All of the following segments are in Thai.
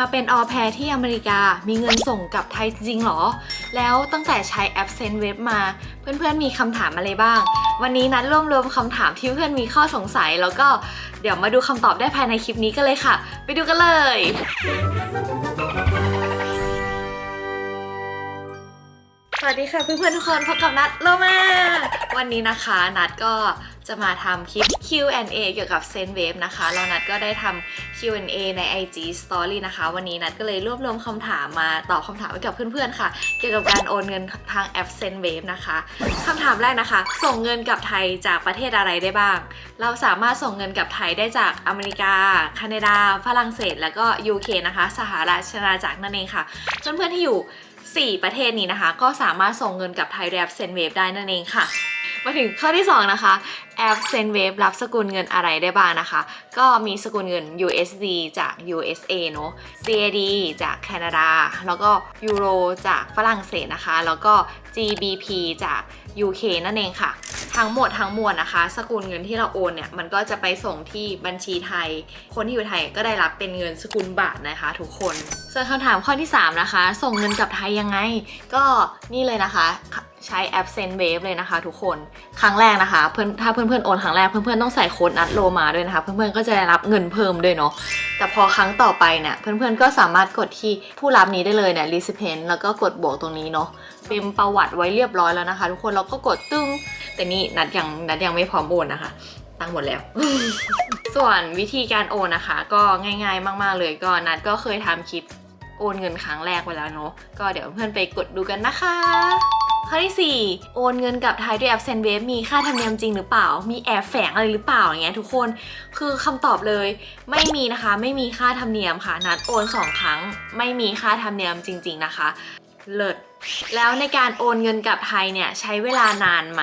มาเป็นออแพรที่อเมริกา มีเงินส่งกับไทยจริงเหรอ แล้วตั้งแต่ใช้แอปเซนเว็บมา เพื่อนๆมีคำถามอะไรบ้าง วันนี้นัดรวบรวมคำถามที่เพื่อนมีข้อสงสัย แล้วก็เดี๋ยวมาดูคำตอบได้ภายในคลิปนี้กันเลยค่ะ ไปดูกันเลยสวัสดีค่ะเพื่อนๆทุกคนพบกับนัดโลมา วันนี้นะคะ นัดก็ จะมาทำคลิป Q&A เกี่ยวกับ z e n w a v e นะคะแล้วนัดก็ได้ทำ Q&A ใน IG Story นะคะ วันนี้นัดก็เลยรวบรวมคำถามมาตอบคำถามให้กับเพื่อนๆค่ะ เกี่ยวกับการโอนเงินทางแอป z e n w a v e นะคะคำถามแรกนะคะ ส่งเงินกลับไทยจากประเทศอะไรได้บ้าง เราสามารถส่งเงินกลับไทยได้จากอเมริกา แคนาดา ฝรั่งเศส แล้วก็ UK นะคะ สหราชอาณาจักรนั่นเองค่ะ เพื่อนๆที่อยู่ 4 ประเทศนี้นะคะ ก็สามารถส่งเงินกับไทยแอปเซนเวฟได้นั่นเองค่ะ มาถึงข้อที่ 2 นะคะ แอปเซนเวฟรับสกุลเงินอะไรได้บ้างนะคะ ก็มีสกุลเงิน USD จาก USA เนอะ CAD จากแคนาดา แล้วก็ยูโรจากฝรั่งเศสนะคะ แล้วก็ GBP จาก UK นั่นเองค่ะ ทั้งหมดทั้งมวลนะคะ สกุลเงินที่เราโอนเนี่ยมันก็จะไปส่งที่บัญชีไทย คนที่อยู่ไทยก็ได้รับเป็นเงินสกุลบาทนะคะ ทุกคนส่วนคำถามข้อที่ 3 นะคะ ส่งเงินกลับไทยยังไง ก็นี่เลยนะคะใช้แอป s e n w a v e เลยนะคะทุกคนครั้งแรกนะคะเพื่อนถ้าเพื่อนๆโอนครั้งแรกเพื่อนๆต้องใส่โค้ดนัดโลมาด้วยนะคะ เพื่อนๆก็จะได้รับเงินเพิ่มด้วยเนาะแต่พอครั้งต่อไปเนี่ยเพื่อนๆก็สามารถกดที่ผู้รับนี้ได้เลยเนี่ย recipient แล้วก็กดบวกตรงนี้เนาะ เป็นประวัติไว้เรียบร้อยแล้วนะคะ ทุกคนเราก็กดตึ้งแต่นี่นัดยังนัดยังไม่พร้อมโอนนะคะ ตั้งหมดแล้ว ส่วนวิธีการโอนนะคะ ก็ง่ายๆ มากๆเลยก็นัดก็เคยทำคลิปโอนเงินครั้งแรกไปแล้วเนาะก็เดี๋ยวเพื่อนไปกดดูกันนะคะข้อที่ 4 โอนเงินกับไทยด้วยแอปเซนเวฟมีค่าธรรมเนียมจริงหรือเปล่า มีแอบแฝงอะไรหรือเปล่าอย่างเงี้ยทุกคนคือคำตอบเลยไม่มีนะคะ ไม่มีค่าธรรมเนียมค่ะ นัดโอน 2 ครั้ง ไม่มีค่าธรรมเนียมจริง ๆนะคะ เลิศแล้วในการโอนเงินกลับไทยเนี่ยใช้เวลานานไหม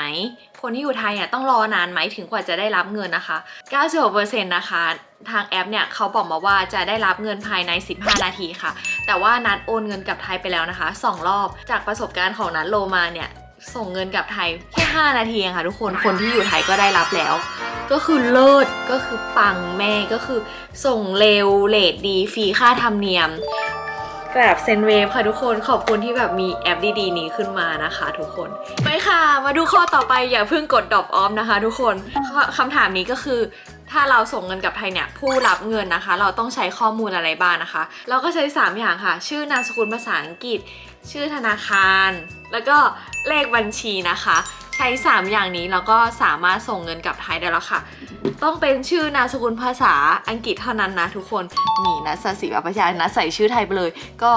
คนที่อยู่ไทยเนี่ยต้องรอนานไหมถึงกว่าจะได้รับเงินนะคะ 96%นะคะทางแอปเนี่ยเขาบอกมาว่าจะได้รับเงินภายใน 15 นาทีค่ะ แต่ว่านัดโอนเงินกลับไทยไปแล้วนะคะ 2 รอบ จากประสบการณ์ของนัดโลมาเนี่ยส่งเงินกลับไทยแค่ 5 นาทีเองค่ะทุกคนคนที่อยู่ไทยก็ได้รับแล้ว ก็คือเลิศก็คือปังแม่ก็คือ ส่งเร็วเลทดีฟรีค่าธรรมเนียม แบบเซนเวฟค่ะทุกคนขอบคุณที่แบบมีแอปดีๆ นี้ขึ้นมานะคะทุกคน ไปค่ะ มาดูข้อต่อไปอย่าเพิ่งกดดรอปออฟนะคะทุกคนคำถามนี้ก็คือถ้าเราส่งเงินกับไทยเนี่ยผู้รับเงินนะคะ เราต้องใช้ข้อมูลอะไรบ้างนะคะ เราก็ใช้ 3 อย่างค่ะ ชื่อนามสกุลภาษาอังกฤษ ชื่อธนาคาร แล้วก็เลขบัญชีนะคะ ใช้ 3 อย่างนี้เราก็สามารถส่งเงินกลับไทยได้แล้วค่ะ ต้องเป็นชื่อนามสกุลภาษาอังกฤษเท่านั้นนะทุกคนนี่นะสสิวัประชานะใส่ชื่อไทยไปเลย ก็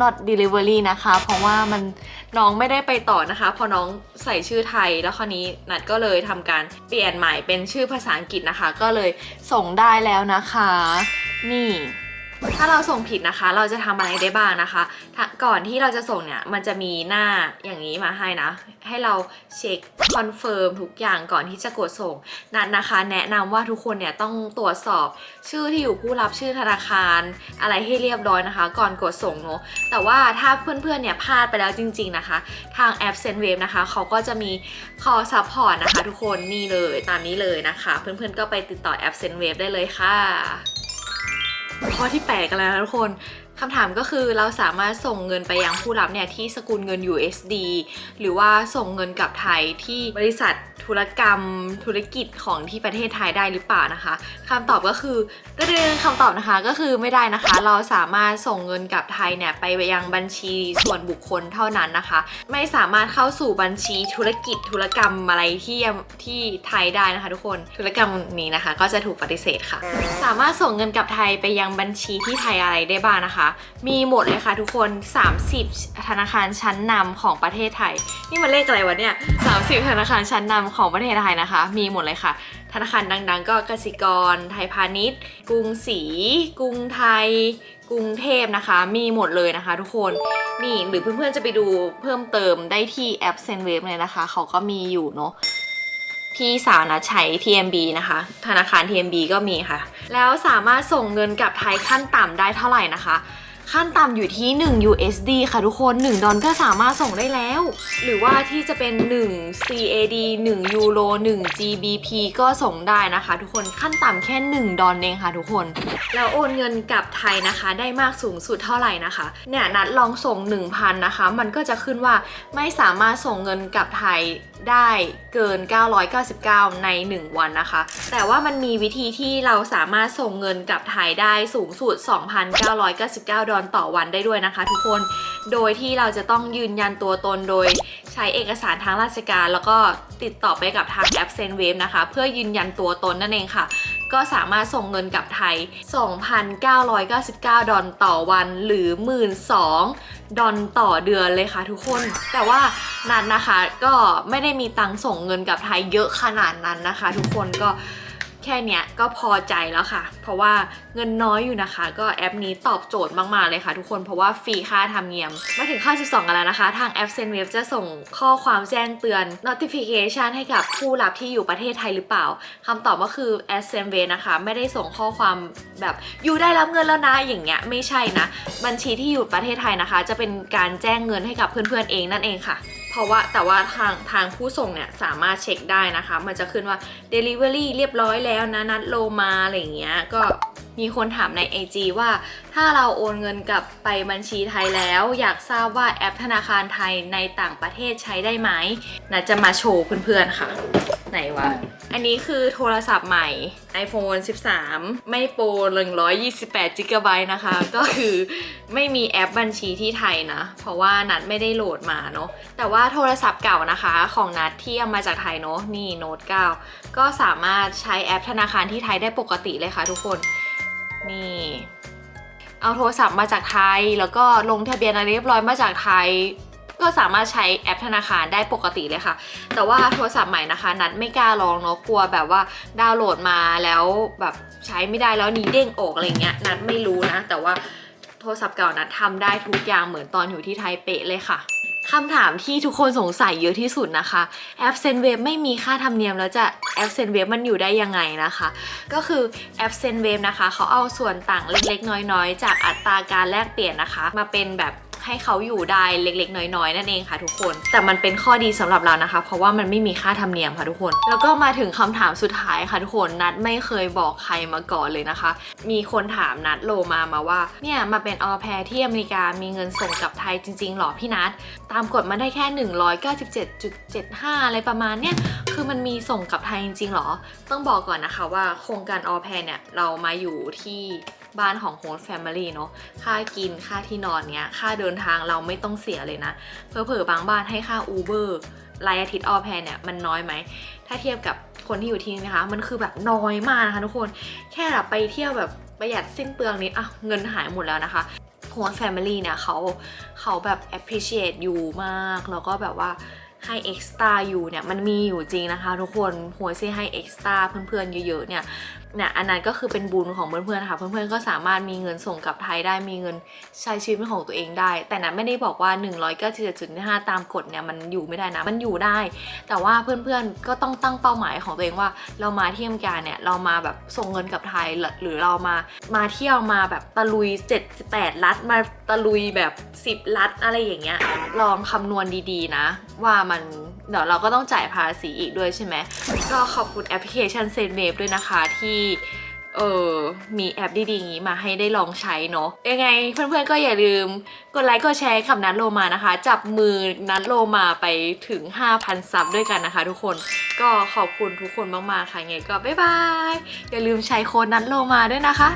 not delivery นะคะ เพราะว่ามันน้องไม่ได้ไปต่อนะคะ พอน้องใส่ชื่อไทยแล้วคราวนี้นัดก็เลยทำการเปลี่ยนใหม่เป็นชื่อภาษาอังกฤษนะคะ ก็เลยส่งได้แล้วนะคะ นี่ ถ้าเราส่งผิดนะคะ เราจะทำอะไรได้บ้างนะคะถ้าก่อนที่เราจะส่งเนี่ยมันจะมีหน้าอย่างนี้มาให้นะ ให้เราเช็คคอนเฟิร์มทุกอย่างก่อนที่จะกดส่งนัดนะคะ แนะนำว่าทุกคนเนี่ยต้องตรวจสอบชื่อที่อยู่ผู้รับชื่อธนาคาร อะไรให้เรียบร้อยนะคะ ก่อนกดส่งเนอะแต่ว่าถ้าเพื่อนๆเนี่ยพลาดไปแล้วจริง ๆนะคะ ทางแอป s e n w a v e นะคะเขาก็จะมี call support นะคะ ทุกคนนี่เลยตามนี้เลยนะคะ เพื่อนๆก็ไปติดต่อแอป s e n w a v e ได้เลยค่ะ ข้อที่ 8 กันแล้วทุกคน คำถามก็คือเราสามารถส่งเงินไปยังผู้รับเนี่ยที่สกุลเงิน USD หรือว่าส่งเงินกลับไทยที่บริษัทธุรกรรมธุรกิจของที่ประเทศไทยได้หรือเปล่านะคะคำตอบก็คือก็เรื่องคำตอบนะคะก็คือไม่ได้นะคะ เราสามารถส่งเงินกลับไทยเนี่ยไปยังบัญชีส่วนบุคคลเท่านั้นนะคะ ไม่สามารถเข้าสู่บัญชีธุรกิจธุรกรรมอะไรที่ที่ไทยได้นะคะ ทุกคนธุรกรรมนี้นะคะ ก็จะถูกปฏิเสธค่ะ สามารถส่งเงินกลับไทยไปยังบัญชีที่ไทยอะไรได้บ้างนะคะมีหมดเลยค่ะทุกคน 30 ธนาคารชั้นนำของประเทศไทย นี่มันเลขอะไรวะเนี่ย 30 ธนาคารชั้นนำของประเทศไทยนะคะ มีหมดเลยค่ะ ธนาคารดังๆ ก็กสิกร ไทยพาณิชย์ กรุงศรี กรุงไทย กรุงเทพนะคะ มีหมดเลยนะคะทุกคน นี่หรือเพื่อนๆจะไปดูเพิ่มเติมได้ที่แอป s e n w a v e เลยนะคะ เขาก็มีอยู่เนาะพี่สาวนะใช้ TMB นะคะ ธนาคาร TMB ก็มีค่ะ แล้วสามารถส่งเงินกลับไทยขั้นต่ำได้เท่าไหร่นะคะ ขั้นต่ำอยู่ที่ 1 USD ค่ะทุกคน 1 ดอลก็สามารถส่งได้แล้ว หรือว่าที่จะเป็น 1 CAD 1 ยูโร 1 GBP ก็ส่งได้นะคะ ทุกคน ขั้นต่ำแค่ 1 ดอลเองค่ะทุกคน แล้วโอนเงินกลับไทยนะคะ ได้มากสูงสุดเท่าไหร่นะคะ เนี่ยนัดลองส่ง 1,000 นะคะ มันก็จะขึ้นว่าไม่สามารถส่งเงินกลับไทยได้เกิน 999 ใน 1 วันนะคะ แต่ว่ามันมีวิธีที่เราสามารถส่งเงินกลับไทยได้สูงสุด 2,999ดอลต่อวันได้ด้วยนะคะ ทุกคน โดยที่เราจะต้องยืนยันตัวตนโดยใช้เอกสารทางราชการ แล้วก็ติดต่อไปกับทางแอปเซนเวฟนะคะ เพื่อยืนยันตัวตนนั่นเองค่ะ ก็สามารถส่งเงินกลับไทย 2,999 ดอลต่อวันหรือ 12,000ดอลต่อเดือนเลยค่ะทุกคน แต่ว่านันนะคะก็ไม่ได้มีตังค์ส่งเงินกลับไทยเยอะขนาดนั้นนะคะ ทุกคนก็ แค่เนี้ยก็พอใจแล้วค่ะ เพราะว่าเงินน้อยอยู่นะคะ ก็แอปนี้ตอบโจทย์มาก ๆ เลยค่ะทุกคนเพราะว่าฟรีค่าธรรมเนียม มาถึงข้อ 12 กันแล้วนะคะ ทางแอป SendWave จะส่งข้อความแจ้งเตือน notification ให้กับผู้รับที่อยู่ประเทศไทยหรือเปล่าคำตอบก็คือ s m w a v นเวฟนะคะ ไม่ได้ส่งข้อความแบบอยู่ได้รับเงินแล้วนะอย่างเงี้ยไม่ใช่นะ บัญชีที่อยู่ประเทศไทยนะคะ จะเป็นการแจ้งเงินให้กับเพื่อนๆเองนั่นเองค่ะเพราะว่าแต่ว่าทางทางผู้ส่งเนี่ยสามารถเช็คได้นะคะ มันจะขึ้นว่า Delivery เรียบร้อยแล้วแล้วนะนัดโลมาอะไรอย่างเงี้ยก็ มีคนถามใน IG ว่า ถ้าเราโอนเงินกลับไปบัญชีไทยแล้ว อยากทราบว่าแอปธนาคารไทยในต่างประเทศใช้ได้ไหมนะจะมาโชว์เพื่อนๆค่ะ ไหนวะ อันนี้คือโทรศัพท์ใหม่ iPhone 13 ไม่โปร128 g b นะคะ ก็คือไม่มีแอปบัญชีที่ไทยนะ เพราะว่านัดไม่ได้โหลดมาเนาะแต่ว่าโทรศัพท์เก่านะคะของนัดที่เอามาจากไทยเนาะนี่โน้ต9ก็สามารถใช้แอปธนาคารที่ไทยได้ปกติเลยค่ะทุกคน นี่ เอาโทรศัพท์มาจากไทย แล้วก็ลงทะเบียนอะไรเรียบร้อยมาจากไทย ก็สามารถใช้แอปธนาคารได้ปกติเลยค่ะ แต่ว่าโทรศัพท์ใหม่นะคะ นัดไม่กล้าลองเนาะกลัวแบบว่าดาวน์โหลดมาแล้วแบบใช้ไม่ได้แล้วนีเด้งออกอะไรเงี้ยนัดไม่รู้นะ แต่ว่าโทรศัพท์เก่านัดทำได้ทุกอย่างเหมือนตอนอยู่ที่ไทยเป๊ะเลยค่ะ คำถามที่ทุกคนสงสัยเยอะที่สุดนะคะแอปเซนเวฟไม่มีค่าธรรมเนียมแล้วจะแอปเซนเวฟมันอยู่ได้ยังไงนะคะ ก็คือแอปเซนเวฟนะคะ เขาเอาส่วนต่างเล็กๆ น้อยๆ จากอัตราการแลกเปลี่ยนนะคะ มาเป็นแบบ ให้เขาอยู่ได้เล็กๆ น้อยๆ นั่นเองค่ะทุกคน แต่มันเป็นข้อดีสำหรับเรานะคะ เพราะว่ามันไม่มีค่าธรรมเนียมค่ะทุกคน แล้วก็มาถึงคำถามสุดท้ายค่ะทุกคนนัดไม่เคยบอกใครมาก่อนเลยนะคะ มีคนถามนัดโลมามาว่าเนี่ยมาเป็นออแพรที่อเมริกามีเงินส่งกลับไทยจริงๆหรอพี่นัดตามกฎมันได้แค่ 197.75 อะไรประมาณเนี้ยคือมันมีส่งกลับไทยจริงๆหรอ ต้องบอกก่อนนะคะว่าโครงการออแพรเนี่ยเรามาอยู่ที่ บ้านของโฮสต์แฟมิลี่เนาะค่ากินค่าที่นอนเนี้ยค่าเดินทางเราไม่ต้องเสียเลยนะเผลอๆบางบ้านให้ค่า Uber รายอาทิตย์ออแพรเนี่ยมันน้อยไหม ถ้าเทียบกับคนที่อยู่ที่นี่นะคะ มันคือแบบน้อยมากนะคะทุกคนแค่แบบไปเที่ยวแบบประหยัดสิ้นเปลืองนิดอะเงินหายหมดแล้วนะคะโฮสต์แฟมิลี่เนี่ยเขาเขาแบบ appreciate อยู่มาก แล้วก็แบบว่าให้ extra อยู่เนี่ยมันมีอยู่จริงนะคะ ทุกคนหัวซีให้ extra เพื่อนๆเยอะๆเนี่ย เนี่ยอันนั้นก็คือเป็นบุญของเพื่อนๆค่ะเพื่อนๆก็สามารถมีเงินส่งกลับไทยได้มีเงินใช้ชีวิตเป็นของตัวเองได้ แต่นั้นไม่ได้บอกว่า 197.5 ตามกฎเนี่ยมันอยู่ไม่ได้นะมันอยู่ได้ แต่ว่าเพื่อนๆก็ต้องตั้งเป้าหมายของตัวเองว่า เรามาเที่ยวการเนี่ยเรามาแบบส่งเงินกลับไทยหรือหรือเรามามาเที่ยวมาแบบตะลุย 78 รัฐมาตะลุยแบบ 10 รัฐอะไรอย่างเงี้ยลองคำนวณดีๆนะ ว่ามัน เดี๋ยวเราก็ต้องจ่ายภาษีอีกด้วยใช่ไหมก็ขอบคุณแอปพลิเคชันเซนเวฟด้วยนะคะที่เออมีแอปดีๆอย่างนี้มาให้ได้ลองใช้เนาะยังไงเพื่อนๆก็อย่าลืมกดไลค์กดแชร์กับนัดโลมานะคะ จับมือนัดโลมาไปถึง 5,000ซับด้วยกันนะคะ ทุกคนก็ขอบคุณทุกคนมากๆค่ะไงก็บ๊ายบายอย่าลืมใช้โค้ดนัดโลมาด้วยนะคะ